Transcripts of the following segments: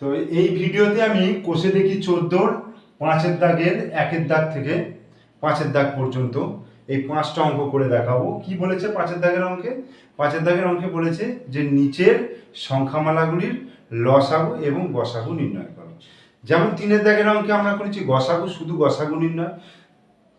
তো এই ভিডিওতে আমি কোষে দেখি চোদ্দোর পাঁচের দাগের, একের দাগ থেকে পাঁচের দাগ পর্যন্ত। এই পাঁচটা অঙ্ক করে দেখাবো। কি বলেছে পাঁচের দাগের অঙ্কে? পাঁচের দাগের অঙ্কে বলেছে যে নিচের সংখ্যামালাগুলির লসাগু এবং গসাগু নির্ণয় করো। যেমন তিনের দাগের অঙ্কে আমরা করেছি গসাগু, শুধু গসাগু নির্ণয়।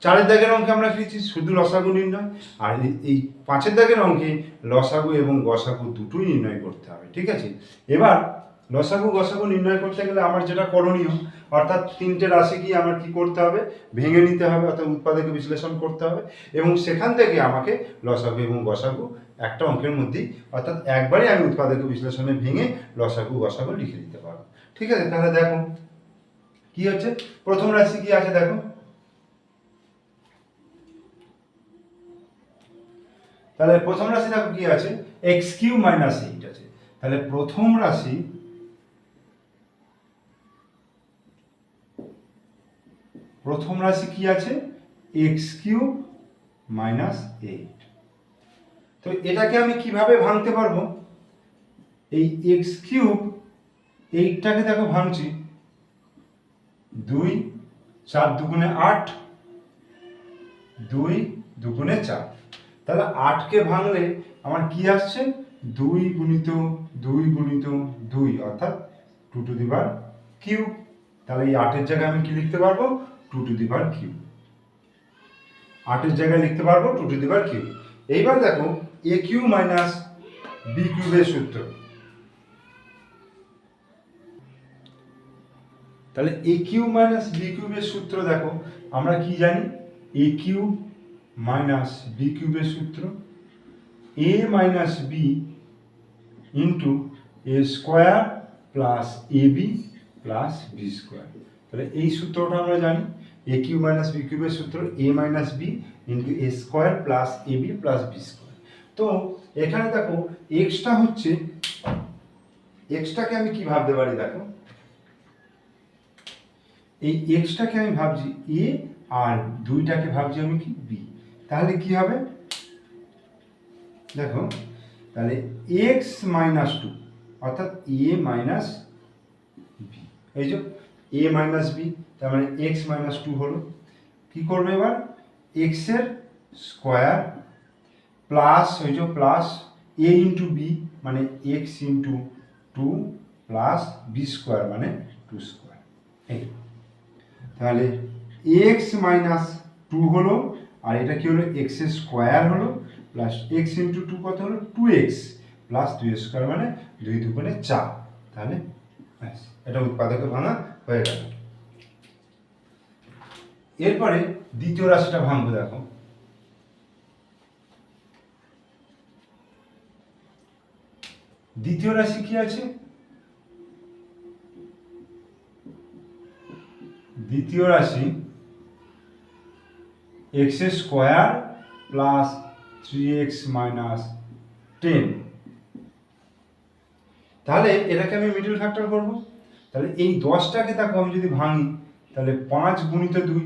চারের দাগের অঙ্কে আমরা করেছি শুধু লসাগু নির্ণয়। আর এই- পাঁচের দাগের অঙ্কে লসাগু এবং গসাগু দুটোই নির্ণয় করতে হবে, ঠিক আছে? এবার লসাগু গসাগু নির্ণয় করতে গেলে আমার যেটা করণীয়, অর্থাৎ তিনটে রাশি কি আমার কি করতে হবে? ভেঙে নিতে হবে, অর্থাৎ উৎপাদকে বিশ্লেষণ করতে হবে এবং সেখান থেকে আমাকে লসাগু এবং গসাগু একটা অঙ্কের মধ্যেই, অর্থাৎ একবারে আমি উৎপাদকে বিশ্লেষণে ভেঙে লসাগু গসাগু লিখে দিতে পারব। ঠিক আছে, তাহলে দেখো, কি হচ্ছে? প্রথম রাশি কি আছে দেখো? তাহলে প্রথম রাশি দেখো কি আছে? এক্স কিউ মাইনাস এইট আছে। তাহলে প্রথম রাশি প্রথম রাশি কি আছে? এক্স কিউ মাইনাস এইট তো এটাকে আমি কীভাবে ভাঙতে পারব? এই এক্স কিউব এইটটাকে দেখো ভাঙছি। দুই, চার দুগুণে আট, দুই দুগুণে চার। তাহলে আটকে ভাঙলে আমার কি আসছে? দুই গুণিত দুই গুণিত দুই, অর্থাৎ টু টু দিবার কিউ তাহলে এই আটের জায়গায় আমি কি লিখতে পারব? টু টু দি দিবার কিউ আটের জায়গায় লিখতে পারব টু টু দি দিবার কিউ এইবার দেখো, এ কিউ মাইনাস বি কিউবের সূত্র। তাহলে এ কিউ মাইনাস বি কিউবের সূত্র দেখো, আমরা কি জানি? এ কিউ মাইনাস বি কিউবের সূত্র। A minus B into A square plus A B plus B square. তাহলে এই সূত্রটা আমরা জানি এ কিউ মাইনাস বি কিউবের সূত্র A minus B into A square plus A B plus B square তো এখানে দেখো এক্সটা হচ্ছে এক্সটাকে আমি কি ভাবতে পারি দেখো? এই এক্সটাকে আমি ভাবছি এ আর দুইটাকে ভাবছি আমি কি বি তাহলে কি হবে? দেখো, তাহলে এক্স মাইনাস টু অর্থাৎ এ মাইনাস বি এই যে এ মাইনাস বি তার মানে এক্স মাইনাস টু হলো। কি করবে এবার? এক্সের স্কোয়ার প্লাস ওই যে প্লাস এ ইন্টু বি মানে X into two plus B square মানে টু স্কোয়ার এই। তাহলে এক্স মাইনাস টু হলো, আর এটা কি হলো? এক্স স্কোয়ার হলো প্লাস এক্স ইন্টু টু কত হলো? টু এক্স প্লাস দুই স্কোয়ার মানে দুই দুগুণে চার। তাহলে এটা উৎপাদকে ভাঙা হয়ে গেল। এরপরে দ্বিতীয় রাশিটা ভাঙবো দেখো। দ্বিতীয় রাশি কি আছে? দ্বিতীয় রাশি X square plus three X minus ten তাহলে এটাকে আমি মিডল ফ্যাক্টর করব। তাহলে এই দশটাকে দেখো আমি যদি ভাঙি, তাহলে পাঁচ গুণিত দুই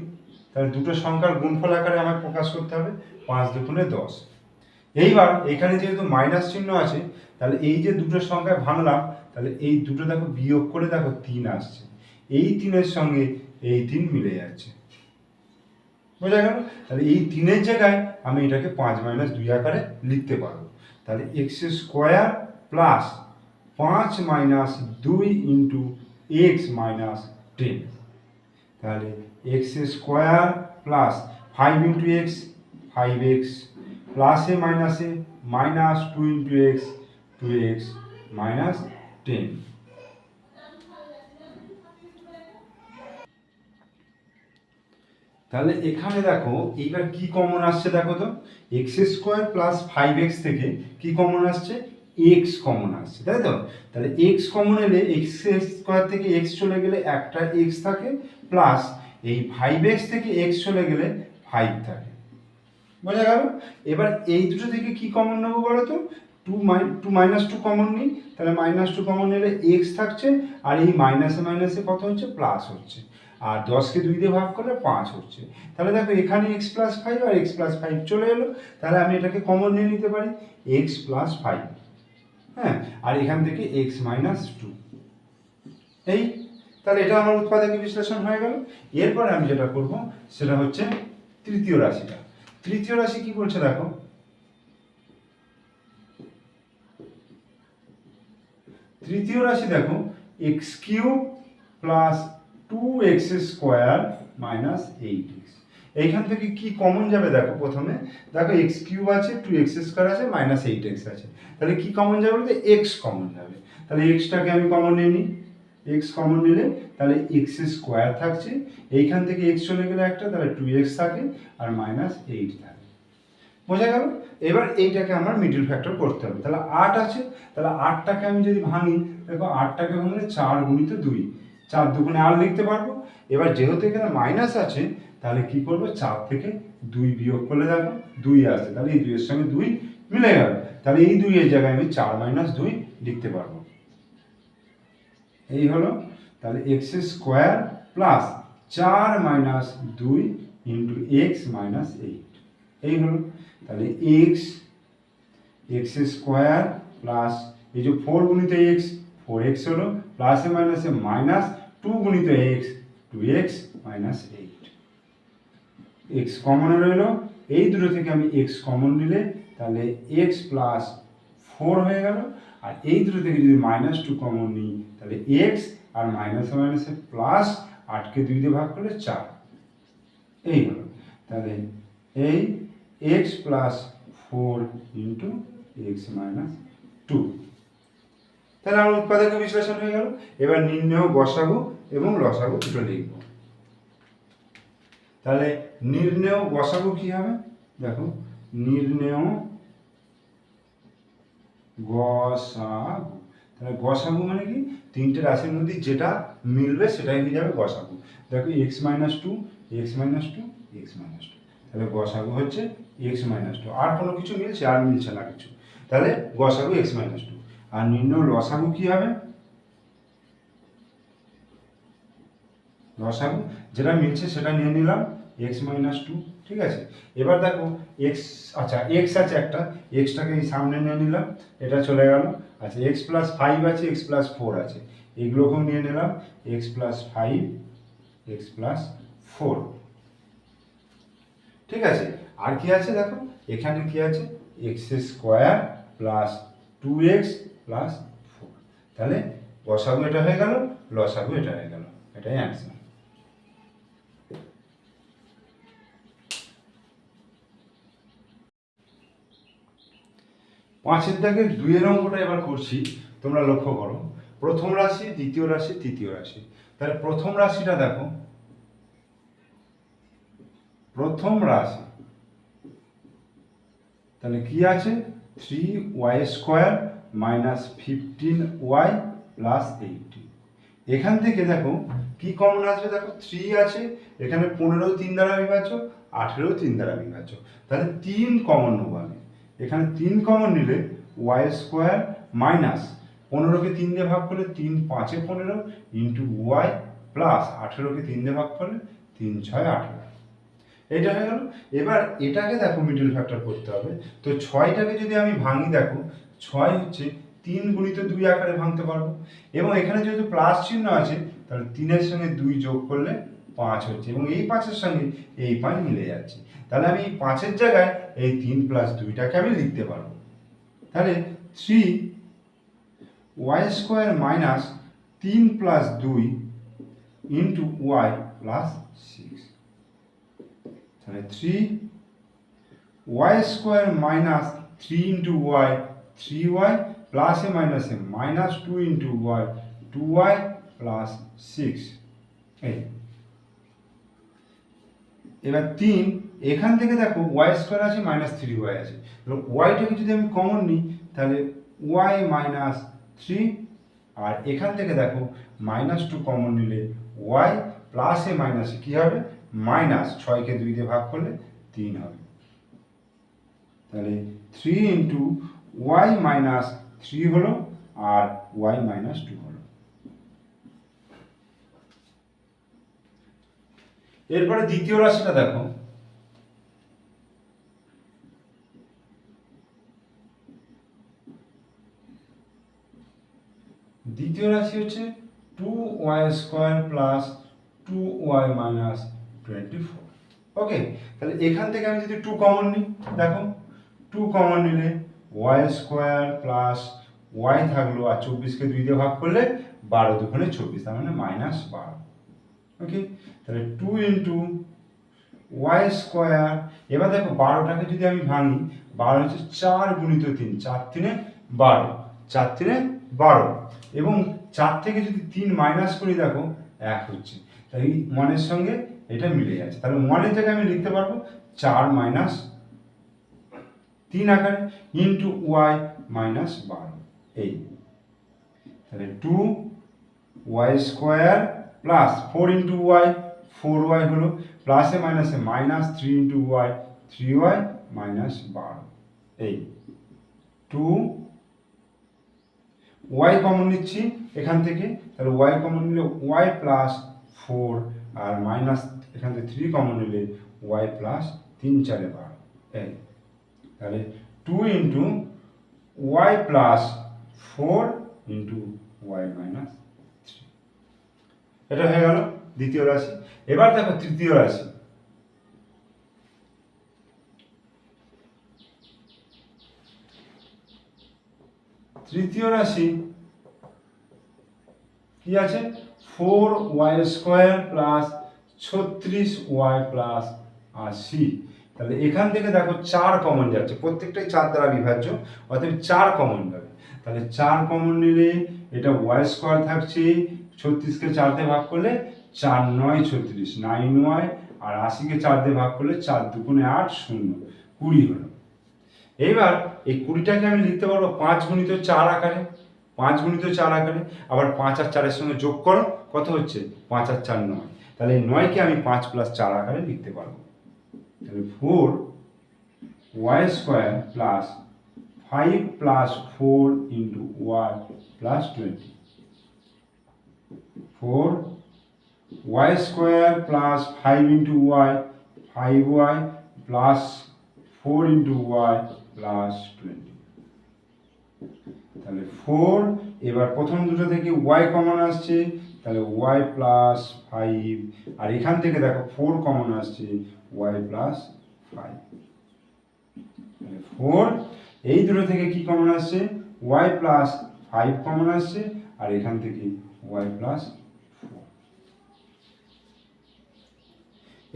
তাহলে দুটো সংখ্যার গুণফল আকারে আমাকে প্রকাশ করতে হবে, পাঁচ দুগুণে দশ। এইবার এখানে যেহেতু মাইনাস চিহ্ন আছে, তাহলে এই যে দুটো সংখ্যায় ভাঙলাম, তাহলে এই দুটো দেখো বিয়োগ করে দেখো তিন আসছে। এই তিনের সঙ্গে এই তিন মিলে যাচ্ছে। বোঝা গেল? তাহলে এই তিনের জায়গায় আমি এটাকে পাঁচ মাইনাস দুই আকারে লিখতে পারব। তাহলে এক্স স্কোয়ার প্লাস পাঁচ মাইনাস দুই ইন্টু এক্স মাইনাস টেন। তাহলে X square plus five into X five X প্লাসে মাইনাসে minus two into X two X minus ten তাহলে এখানে দেখো, এইবার কি কমন আসছে দেখো তো? X square plus five X থেকে কি কমন আসছে? এক্স কমন আসছে, তাই তো? তাহলে এক্স কমন এলে এক্স স্কোয়ার থেকে এক্স চলে গেলে একটা এক্স থাকে প্লাস এই ফাইভ এক্স থেকে এক্স চলে গেলে ফাইভ থাকে। বোঝা গেল? এবার এই দুটো থেকে কি কমন নেব বলো তো? টু মাই টু মাইনাস টু কমন নিই। তাহলে মাইনাস টু কমন নিলে এক্স থাকছে আর এই মাইনাসে মাইনাসে কত হচ্ছে? প্লাস হচ্ছে। আর দশকে দুই দিয়ে ভাগ করলে পাঁচ হচ্ছে। তাহলে দেখো এখানে এক্স প্লাস ফাইভ আর এক্স প্লাস ফাইভ চলে এলো। তাহলে আমি এটাকে কমন নিয়ে নিতে পারি। এক্স প্লাস ফাইভ হ্যাঁ? আর এখান থেকে এক্স মাইনাস টু এই তাহলে এটা আমার উৎপাদকের বিশ্লেষণ হয়ে গেল। এরপরে আমি যেটা করব, সেটা হচ্ছে তৃতীয় রাশিটা। তৃতীয় রাশি কি বলছে দেখো? তৃতীয় রাশি দেখো X cube plus two X square minus eight X এইখান থেকে কি কমন যাবে দেখো প্রথমে? দেখো এক্স কিউব আছে টু এক্স স্কোয়ার আছে মাইনাস এইট এক্স আছে। তাহলে কি কমন যাবে বলতে? এক্স কমন যাবে। তাহলে এক্সটাকে আমি কমন নিয়ে নিই। এক্স কমন নিলে তাহলে এক্স স্কোয়ার থাকছে। এইখান থেকে এক্স চলে গেলে একটা, তাহলে টু এক্স থাকে আর মাইনাস এইট থাকে। বোঝা গেল? এবার এইটাকে আমার মিডিল ফ্যাক্টর করতে হবে। তাহলে আট আছে, তাহলে আটটাকে আমি যদি ভাঙি, দেখো আটটাকে ভাঙলে চার গুণিত দুই। চার দুগুণে আট লিখতে পারব। এবার যেহেতু এখানে মাইনাস আছে, তাহলে কি করব? চার থেকে দুই বিয়োগ করলে দেখো দুই আসে। তাহলে এই দুইয়ের সঙ্গে দুই মিলে গেল। তাহলে এই দুইয়ের জায়গায় আমি চার মাইনাস দুই লিখতে পারব। এই হলো, তাহলে এক্স স্কোয়ার প্লাস চার মাইনাস দুই ইন্টু এক্স মাইনাস এইট এই হলো, তাহলে এক্স এক্স স্কোয়ার প্লাস এই যে ফোর গুণিত এক্স ফোর এক্স হলো প্লাসে মাইনাসে মাইনাস টু গুণিত X two X minus eight X common রইল, এই দুটো থেকে আমি এক্স কমন নিলে, তাহলে এক্স প্লাস ফোর হয়ে গেল। আর এই দুটো থেকে যদি মাইনাস টু কমন নিই, তাহলে এক্স আর মাইনাসে মাইনাসে প্লাস আটকে দুই দিয়ে ভাগ করলে চার। এই হলো। তাহলে এই X plus four into X minus two তাহলে আমার উৎপাদকের বিশ্লেষণ হয়ে গেল। এবার নির্ণয় গসাগু এবং লসাগু দুটো লিখব। তাহলে নির্ণয় গসাগু কি হবে? দেখো, নির্ণয় গসাগু। তাহলে গসাগু মানে কি? তিনটে রাশির মধ্যে যেটা মিলবে সেটাই হয়ে যাবে গসাগু। দেখো X minus two X minus two X minus two তাহলে গসাগু হচ্ছে এক্স মাইনাস টু আর কোনো কিছু মিলছে? আর মিলছে না কিছু। তাহলে গসাগু এক্স মাইনাস টু আর নির্ণয় লসাগু কি হবে? লসাগু। যেটা মিলছে সেটা নিয়ে নিলাম। এক্স মাইনাস টু ঠিক আছে? এবার দেখো এক্স আচ্ছা এক্স আছে একটা এক্সটাকে সামনে নিয়ে নিলাম, এটা চলে গেল। আচ্ছা এক্স প্লাস ফাইভ আছে এক্স প্লাস ফোর আছে। এগুলোকেও নিয়ে নিলাম X plus five X plus four ঠিক আছে? আর কি আছে দেখো? এখানে কি আছে? X square plus two X plus four তাহলে লসাগু এটা হয়ে গেল লসাগু এটা হয়ে গেল। এটাই অ্যান্সার পাঁচের দাগের দুইয়ের অঙ্কটা এবার করছি, তোমরা লক্ষ্য করো। প্রথম রাশি, দ্বিতীয় রাশি, তৃতীয় রাশি। তাহলে প্রথম রাশিটা দেখো। প্রথম রাশি। তাহলে কি আছে? Three Y square minus fifteen Y plus eighty এখান থেকে দেখো, কি কমন আসবে? দেখো থ্রি আছে, এখানে পনেরো তিন দ্বারা বিভাজ্য আঠেরো তিন দ্বারা বিভাজ্য। তাহলে তিন কমন নেব আমি। এখানে তিন কমন নিলে ওয়াই স্কোয়ার মাইনাস পনেরোকে তিন দিয়ে ভাগ করলে তিন, পাঁচে পনেরো ইন্টু ওয়াই প্লাস আঠেরোকে তিন দিয়ে ভাগ করলে তিন, ছয়, আঠেরো। এটা হয়ে গেল। এবার এটাকে দেখো মিডল ফ্যাক্টর করতে হবে। তো ছয়টাকে যদি আমি ভাঙি, দেখো, ছয় হচ্ছে তিন গুণিত দুই আকারে ভাঙতে পারব। এবং এখানে যেহেতু প্লাস চিহ্ন আছে, তাহলে তিনের সঙ্গে দুই যোগ করলে পাঁচ হচ্ছে এবং এই পাঁচের সঙ্গে এই পাঁচ মিলে যাচ্ছে। তাহলে আমি এই পাঁচের জায়গায় এই তিন প্লাস দুইটাকে আমি লিখতে পারব। তাহলে থ্রি ওয়াই স্কোয়ার মাইনাস তিন প্লাস দুই ইন্টু ওয়াই প্লাস সিক্স তাহলে three Y square minus three into Y three Y প্লাসে মাইনাসে minus two into Y two Y plus six এই। এবার তিন, এখান থেকে দেখো ওয়াই স্কোয়ার আছে মাইনাস থ্রি ওয়াই আছে। তাহলে ওয়াইটাকে যদি আমি কমন নিই, তাহলে ওয়াই মাইনাস থ্রি আর এখান থেকে দেখো মাইনাস টু কমন নিলে ওয়াই প্লাসে মাইনাসে কী হবে? মাইনাস ছয়কে দুই দিয়ে ভাগ করলে তিন হবে। তাহলে three into Y minus three হলো, আর ওয়াই মাইনাস টু হলো। এরপরে দ্বিতীয় রাশিটা দেখো। দ্বিতীয় রাশি হচ্ছে two Y square plus two Y minus twenty four okay তাহলে এখান থেকে আমি যদি টু কমন নিই, দেখো টু কমন নিলে ওয়াই স্কোয়ার প্লাস ওয়াই থাকল আর চব্বিশকে দুই দিয়ে ভাগ করলে বারো দুগুণে চব্বিশ, তার মানে মাইনাস বারো। ওকে তাহলে টু ইন্টু ওয়াই স্কোয়ার এবার দেখো বারোটাকে যদি আমি ভাঙি, বারো হচ্ছে চার গুণিত তিন, চার তিনে বারো, চার তিনে বারো। এবং চার থেকে যদি তিন মাইনাস করি দেখো, এক হচ্ছে। তাই ওয়ানের সঙ্গে এটা মিলে যাচ্ছে। তাহলে ওয়ানের থেকে আমি লিখতে পারব চার মাইনাস তিন আকারে ইন্টু ওয়াই মাইনাস বারো। এই। তাহলে two Y square plus four into Y four Y হলো প্লাসে মাইনাসে minus three into Y three Y minus বারো এই টু ওয়াই কমন নিচ্ছি এখান থেকে, তাহলে ওয়াই কমন নিলে ওয়াই প্লাস ফোর আর মাইনাস এখান থেকে থ্রি কমন নিলে ওয়াই প্লাস তিন চারে বারো। এই তাহলে two into Y plus four into Y minus এটা হয়ে গেল দ্বিতীয় রাশি। এবার দেখো তৃতীয় রাশি। তৃতীয় রাশি কি আছে? ফোর ওয়াই স্কোয়ার প্লাস ছত্রিশ ওয়াই প্লাস আশি। তাহলে এখান থেকে দেখো চার কমন যাচ্ছে। প্রত্যেকটাই চার দ্বারা বিভাজ্য অর্থাৎ চার কমন যাবে তাহলে চার কমন নিলে এটা ওয়াই স্কোয়ার থাকছে ছত্রিশকে চার দিয়ে ভাগ করলে চার নয় ছত্রিশ নাইন ওয়াই আর আশিকে চার দিয়ে ভাগ করলে চার দুগুণে আট শূন্য, কুড়ি হলো। এইবার এই কুড়িটাকে আমি লিখতে পারব পাঁচ গুণিত চার আকারে, পাঁচ গুণিত চার আকারে, আবার পাঁচ আর চারের সঙ্গে যোগ করো, কত হচ্ছে? পাঁচ আর চার নয়। তাহলে নয়কে আমি পাঁচ প্লাস চার আকারে লিখতে পারব। তাহলে four Y square plus five plus four into Y plus twenty four Y square plus five into Y, five Y plus four into Y plus twenty. তাহলে ফোর, এবার প্রথম দুটো থেকে ওয়াই কমন আসছে, তাহলে ওয়াই প্লাস ফাইভ। আর এখান থেকে দেখো ফোর কমন আসছে, ওয়াই প্লাস ফাইভ। তাহলে ফোর, এই দুটো থেকে কি কমন আসছে? ওয়াই প্লাস ফাইভ কমন আসছে, আর এখান থেকে ওয়াই প্লাস ফোর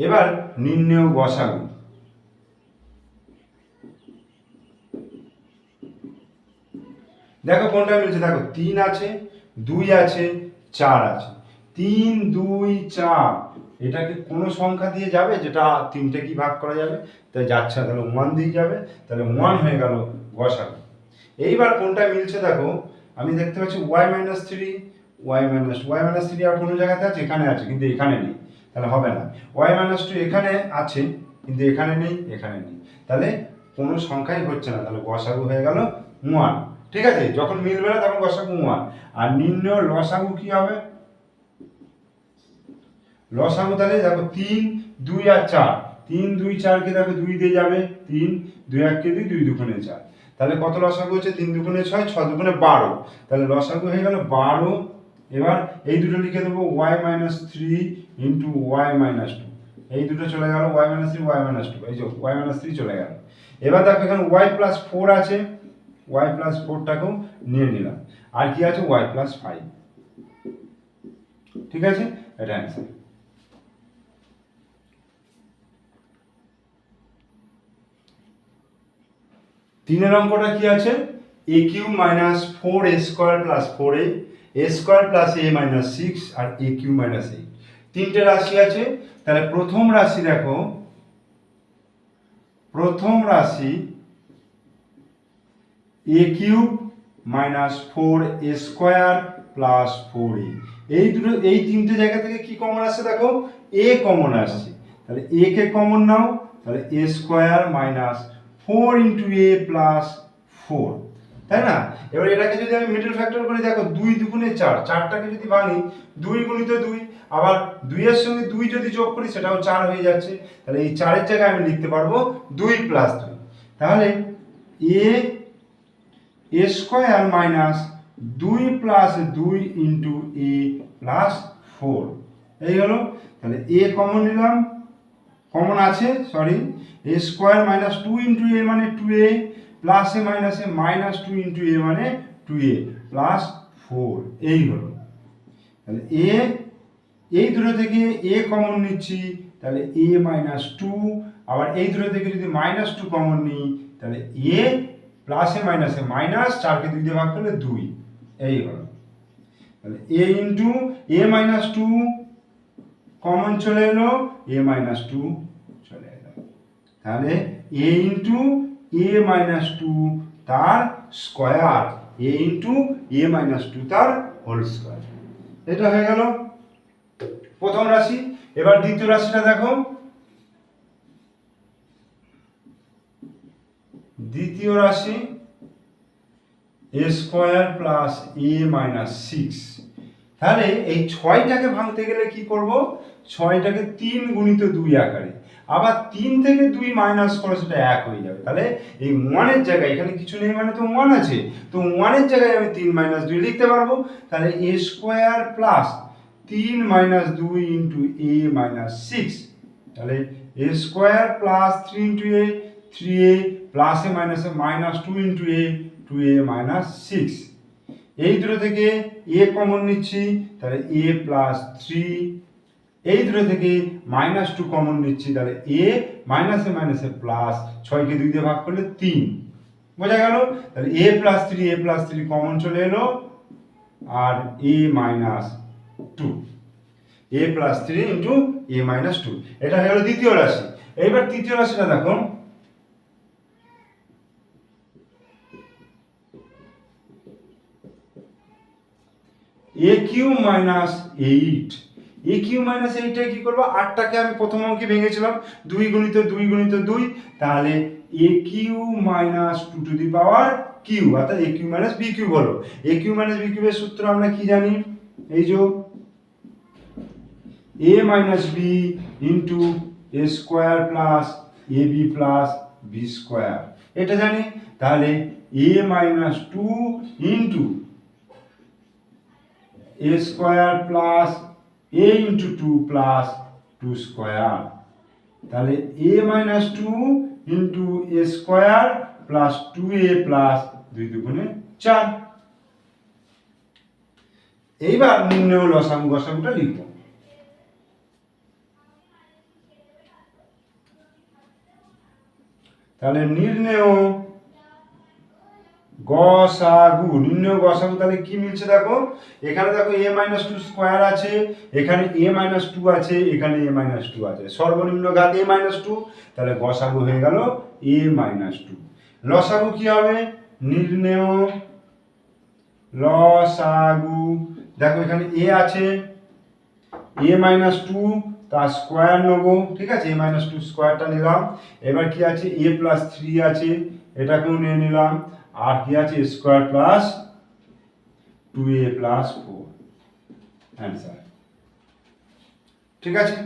এবার নির্ণয় বসাগু। দেখো কোনটা মিলছে? দেখো, তিন আছে, দুই আছে, চার আছে। তিন, দুই, চার, এটাকে কোনো সংখ্যা দিয়ে যাবে? যেটা তিনটে কি ভাগ করা যাবে? তাই যাচ্ছে তাহলে ওয়ান দিয়ে যাবে, তাহলে ওয়ান হয়ে গেল বসাগু। এইবার কোনটা মিলছে? দেখো, আমি দেখতে পাচ্ছি Y minus three Y minus Y minus three আর কোনো জায়গাতে আছে? এখানে আছে, কিন্তু এখানে নেই। তাহলে হবে না। ওয়াই মাইনাস টু এখানে আছে, কিন্তু এখানে নেই এখানে নেই। তাহলে কোনো সংখ্যাই হচ্ছে না, তাহলে গসাগু হয়ে গেল ওয়ান ঠিক আছে? যখন মিলবে না, তখন গসাগু ওয়ান আর নিম্ন লসাগু কি হবে? লসাগু তাহলে দেখো তিন, দুই আর চার। তিন, দুই, চারকে দেখো দুই দিয়ে যাবে। তিন, দুই এককে দুই দুই দুগুণে চার। তাহলে কত লসাগু হচ্ছে? তিন দুগুণে ছয়, ছ দুগুণে বারো। তাহলে লসাগু হয়ে গেল বারো। এবার এই দুটো লিখে দেবো Y minus three into Y minus two এই দুটো চলে গেল Y minus three Y minus two এই যে ওয়াই মাইনাস থ্রি চলে গেল। এবার দেখো এখানে ওয়াই প্লাস ফোর আছে। ওয়াই প্লাস ফোরটাকেও নিয়ে নিলাম। আর কি আছে? ওয়াই প্লাস ফাইভ ঠিক আছে? এটা অ্যান্সার তিনের অঙ্কটা কি আছে? A cube minus four A square plus four A A square plus A minus six R A cube minus eight তিনটে রাশি আছে। তাহলে প্রথম রাশি দেখো। প্রথম রাশি A cube minus four A square plus four A এই দুটো, এই তিনটে জায়গা থেকে কি কমন আসছে দেখো? এ কমন আসছে। তাহলে এ কে কমন নাও, তাহলে A square minus four into A plus four. তাই না? এবার এটাকে যদি আমি মিডল ফ্যাক্টর করি দেখো, দুই দুগুণে চার, চারটাকে যদি ভাঙি, দুই গুণিত দুই আবার দুইয়ের সঙ্গে দুই যদি যোগ করি, সেটাও চার হয়ে যাচ্ছে। তাহলে এই চারের জায়গায় আমি লিখতে পারব দুই প্লাস দুই। তাহলে এ এ স্কোয়ার মাইনাস দুই প্লাস দুই ইন্টু এ প্লাস ফোর এই হলো, তাহলে এ কমন নিলাম। কমন আছে sorry A square minus two into A মানে two A plus A minus A minus two into A মানে টু এ প্লাস ফোর এই হলো। তাহলে এ এই দুটো থেকে এ কমন নিচ্ছি, তাহলে এ মাইনাস টু আবার এই দুটো থেকে যদি মাইনাস টু কমন নিই, তাহলে এ প্লাসে মাইনাসে মাইনাস চারকে দুই দিয়ে ভাগ করলে দুই। এই হলো। তাহলে A into A minus two common চলে এলো এ মাইনাস টু চলে এলো। তাহলে A into A minus two তার square A into A minus two তার হোল স্কোয়ার এটা হয়ে গেল। প্রথম রাশি, এবার দ্বিতীয় রাশিটা দেখো। দ্বিতীয় রাশি, A square plus A minus six. তাহলে এই ছয়টাকে ভাঙতে গেলে কি করব? ছয়টাকে তিন গুণিত দুই আকারে। আবার তিন থেকে দুই মাইনাস করে সেটা এক হয়ে যাবে। তাহলে এই ওয়ানের জায়গায়, এখানে কিছু নেই মানে তো ওয়ান আছে। তো ওয়ানের জায়গায় আমি তিন মাইনাস দুই লিখতে পারব। তাহলে এ স্কোয়ার প্লাস তিন মাইনাস দুই ইন্টু এ মাইনাস সিক্স তাহলে A square plus three into A three A plus A minus minus two into A two A minus six এই দুটো থেকে এ কমন নিচ্ছি, তাহলে এ প্লাস থ্রি এই দুটো থেকে মাইনাস টু কমন নিচ্ছি, তাহলে এ মাইনাসে মাইনাসে প্লাস ছয়কে দুই দিয়ে ভাগ করলে তিন। বোঝা গেল? তাহলে A plus three A plus three common চলে এলো, আর A minus two A plus three into A minus two এটা হয়ে গেল দ্বিতীয় রাশি। এইবার তৃতীয় রাশিটা দেখো। A cube minus eight. A cube minus এইটটা কি করব? আটটাকে আমি প্রথম অঙ্কে ভেঙেছিলাম। দুই গুণিত দুই গুণিত দুই। তাহলে A cube minus two to the power cube. অর্থাৎ A cube minus B cube বলো। এ কিউ মাইনাস বি কিউবের সূত্র আমরা কি জানি? এই যে A minus B into A square plus A B plus B square এটা জানি? তাহলে A minus two into A square plus A into two plus two square তাহলে A minus two into A square plus two A plus দুই দুগুণে চার। এইবার নিম্নেও লসাগু গসাগুটা লিখব। তাহলে নির্ণেয় গসাগু নির্ণয় গসাগু তাহলে কি মিলছে দেখো? এখানে দেখো এ মাইনাস টু স্কোয়ার আছে, এখানে এ মাইনাস টু আছে, এখানে এ মাইনাস টু আছে। সর্বনিম্ন ঘাত এ মাইনাস টু তাহলে গসাগু হয়ে গেল এ মাইনাস টু লসাগু কি হবে? নির্ণেয় লসাগু দেখো এখানে এ আছে এ মাইনাস টু তার স্কোয়ার নেব, ঠিক আছে? এ মাইনাস টু স্কোয়ারটা নিলাম। এবার কি আছে? এ প্লাস থ্রি আছে, এটাকেও নিয়ে নিলাম। আর কি আছে? Square plus two A plus four answer ঠিক আছে?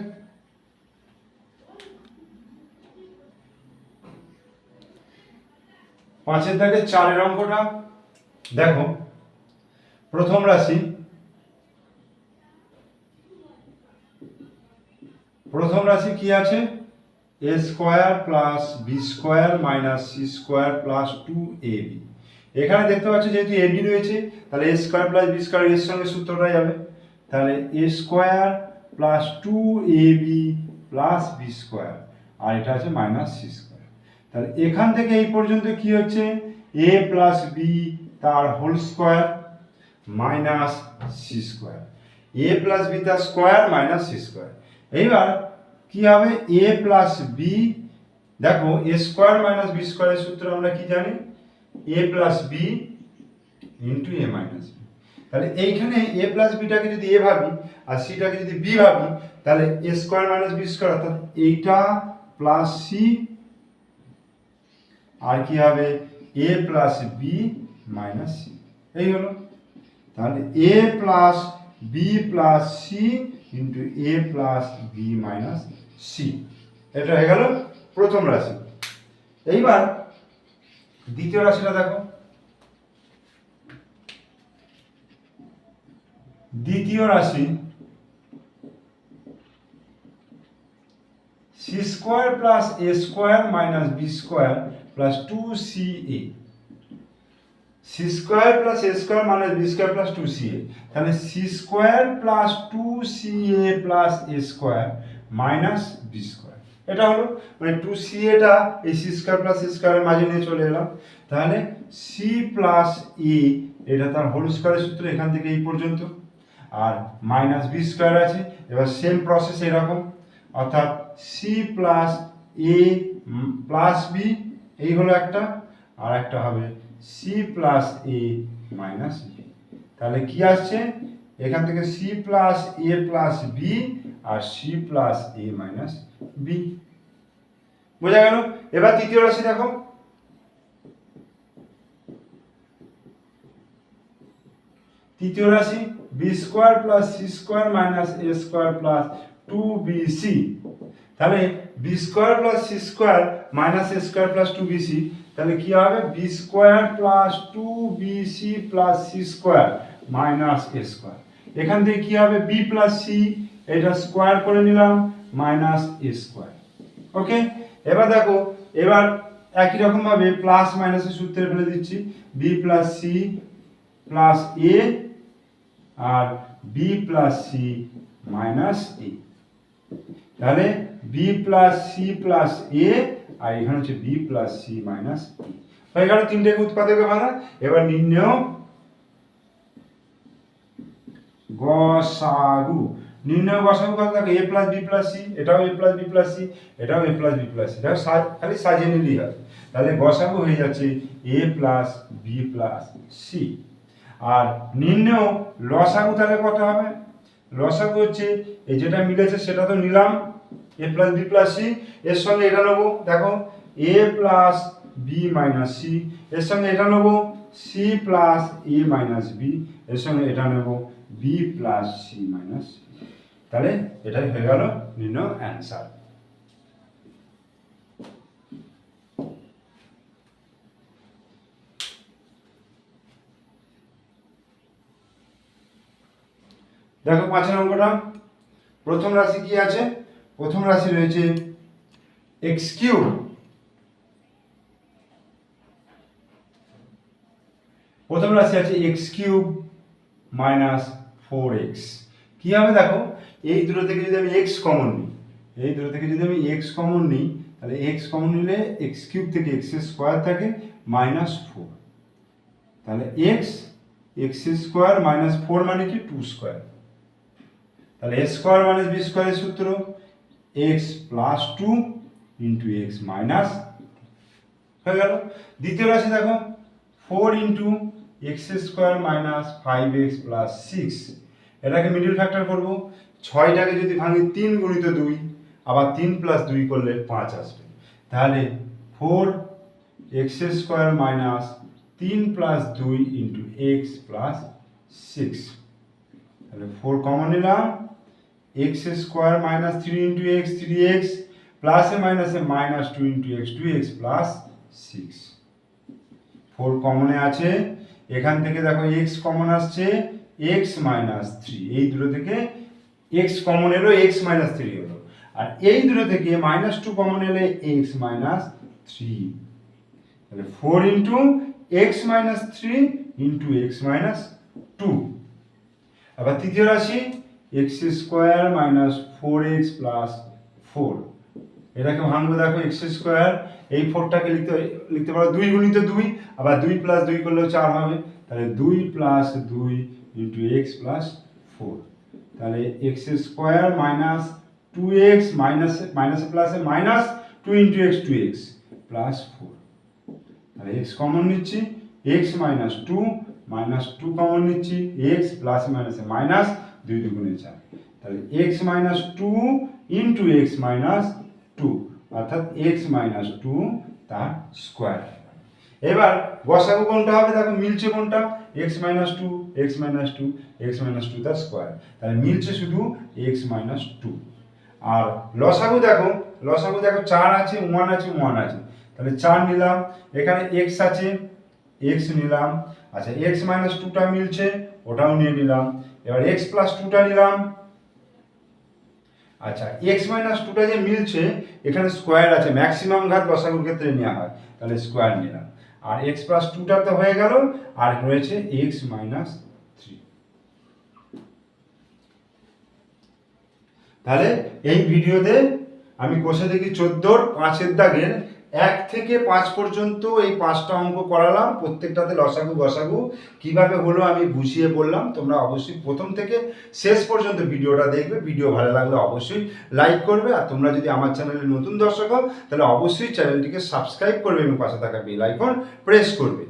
পাঁচের দাগে চারের অঙ্কটা, দেখো। প্রথম রাশি প্রথম রাশি কি আছে? A square plus B square minus C square plus two A B এখানে দেখতে পাচ্ছ যেহেতু এ বি রয়েছে, তাহলে A square plus B square এর সঙ্গে সূত্রটা যাবে। তাহলে A square plus two A B plus B square আর এটা আছে মাইনাস সি স্কোয়ার তাহলে এখান থেকে এই পর্যন্ত কি হচ্ছে? এ প্লাস বি তার whole square minus C square A plus B তার স্কোয়ার মাইনাস সি স্কোয়ার এইবার কি হবে? এ প্লাস বি দেখো এ স্কোয়ার মাইনাস বি স্কোয়ারের সূত্র আমরা কি জানি? A plus B into A minus B তাহলে এইখানে এ প্লাস বিটাকে যদি এ ভাবি, আর সিটাকে যদি বি ভাবি, তাহলে A square minus B square অর্থাৎ এইটা প্লাস সি আর কি হবে? A plus B minus C এই হলো। তাহলে A plus B plus C into A plus B minus C এটা হয়ে গেল প্রথম রাশি। এইবার দ্বিতীয় রাশিটা দেখো। দ্বিতীয় রাশি C square plus A square minus B square plus two C A C square plus A square minus B square plus two C A তাহলে C square plus two C A plus A square minus B square এটা হলো মানে two C এটা এই C square plus এ স্কোয়ারের মাঝে নিয়ে চলে এলাম। তাহলে সি প্লাস ই এটা তার হোল স্কোয়ারের সূত্র এখান থেকে এই পর্যন্ত। আর মাইনাস বি স্কোয়ার আছে, এবার সেম প্রসেস এরকম। অর্থাৎ C plus A plus B এই হলো একটা, আর একটা হবে C plus A minus B তাহলে কি আসছে? এখান থেকে C plus A plus B R C plus A minus B বোঝা গেল? এবার তৃতীয় রাশি দেখো। তৃতীয় রাশি B square plus C square minus A square plus two B C তাহলে B square plus C square minus A square plus two B C তাহলে কি হবে? B square plus two B C plus C square minus A square এখান থেকে কি হবে? B plus C এটা square করে নিলাম মাইনাস এ স্কোয়ার ওকে এবার দেখো, এবার একই রকম ভাবে প্লাস মাইনাসের সূত্রে ফেলে দিচ্ছি। B plus C plus A R B plus C minus A তাহলে B plus C plus A আর এখানে হচ্ছে B plus C minus A হয়ে গেল তিনটে উৎপাদকে ভাঙা এবার নির্ণয় গসাগু। নির্ণয় গসাগু কত দেখো A plus B plus C এটাও A plus B plus C এটাও A plus B plus C দেখো খালি সাজিয়ে নিলেই হবে। তাহলে গসাগু হয়ে যাচ্ছে A plus B plus C আর নির্ণয় লসাগু তাহলে কত হবে? লসাগু হচ্ছে, এই যেটা মিলেছে সেটা তো নিলাম। A plus B plus C এর সঙ্গে এটা নেব, দেখো A plus B minus C এর সঙ্গে এটা নেব C plus A minus B এর সঙ্গে এটা নেব বি প্লাস সি মাইনাস তাহলে এটাই হয়ে গেল নির্ণয় অ্যান্সার দেখো পাঁচের অঙ্কটা, প্রথম রাশি কি আছে? প্রথম রাশি রয়েছে এক্স কিউব প্রথম রাশি আছে X cube minus four X কী হবে দেখো? এই দুটো থেকে যদি আমি এক্স কমন নিই, এই দুটো থেকে যদি আমি এক্স কমন নিই, তাহলে এক্স কমন নিলে এক্স কিউব থেকে এক্স স্কোয়ার থাকে মাইনাস ফোর তাহলে X X square minus four মানে কি? টু স্কোয়ার তাহলে এ স্কোয়ার মাইনাস বি স্কোয়ারের সূত্র X plus two into X minus হয়ে গেল। দ্বিতীয় রাশি দেখো four into X square minus five X plus six এটাকে মিডিল ফ্যাক্টর করব। ছয়টাকে যদি ভাঙি তিন গুণিত দুই, আবার তিন প্লাস দুই করলে পাঁচ আসবে। তাহলে ফোর এক্স স্কোয়ার মাইনাস তিন প্লাস দুই ইন্টু এক্স প্লাস সিক্স তাহলে ফোর কমন নিলাম। X square minus three into X three X প্লাসে মাইনাসে minus two into X two X plus six four কমনে আছে। এখান থেকে দেখো এক্স কমন আসছে এক্স মাইনাস থ্রি এই দুটো থেকে এক্স কমন এলো এক্স মাইনাস থ্রি হলো আর এই দুটো থেকে মাইনাস টু কমন এলে এক্স মাইনাস থ্রি তাহলে four into X minus three into X minus two আবার তৃতীয় রাশি? X square minus four X plus four. এটাকে ভাঙবো দেখো এক্স স্কোয়ার, এই ফোরটাকে লিখতে লিখতে পারো দুই গুণিত দুই, আবার দুই প্লাস দুই করলেও চার হবে। তাহলে দুই প্লাস দুই ইন্টু এক্স প্লাস ফোর। তাহলে X square minus two X minus minus প্লাসে minus two into X two X plus four. তাহলে এক্স কমন নিচ্ছি, X minus two minus two common নিচ্ছি, এক্স প্লাস মাইনাসে মাইনাস দুই দুগুণে চার। তাহলে X minus two into X minus two অর্থাৎ এক্স মাইনাস টু তার স্কোয়ার এবার গসাগু কোনটা হবে? দেখো মিলছে কোনটা? X minus two X minus two X minus two তার স্কোয়ার তাহলে মিলছে শুধু এক্স মাইনাস টু আর লসাগু দেখো লসাগু দেখো চার আছে ওয়ান আছে ওয়ান আছে। তাহলে চার নিলাম, এখানে এক্স আছে এক্স নিলাম। আচ্ছা এক্স মাইনাস টুটা মিলছে ওটাও নিয়ে নিলাম। এবার এক্স প্লাস টুটা নিলাম। আচ্ছা এক্স মাইনাস টুটা যে মিলছে, এখানে স্কোয়ার আছে ম্যাক্সিমাম ঘাত লসাগুর ক্ষেত্রে নেওয়া হয়। তাহলে স্কোয়ার নিলাম। আর এক্স প্লাস টুটা তো হয়ে গেল, আর রয়েছে এক্স মাইনাস থ্রি তাহলে এই ভিডিওতে আমি কষে দেখি চোদ্দোর পাঁচের দাগের এক থেকে পাঁচ পর্যন্ত এই পাঁচটা অঙ্ক করালাম, প্রত্যেকটাতে লসাগু গসাগু। কীভাবে হলো আমি বুঝিয়ে বললাম, তোমরা অবশ্যই প্রথম থেকে শেষ পর্যন্ত ভিডিওটা দেখবে, ভিডিও ভালো লাগলে অবশ্যই লাইক করবে, আর তোমরা যদি আমার চ্যানেলে নতুন দর্শক হও, তাহলে অবশ্যই চ্যানেলটিকে সাবস্ক্রাইব করবে এবং পাশে থাকা বেল আইকন প্রেস করবে।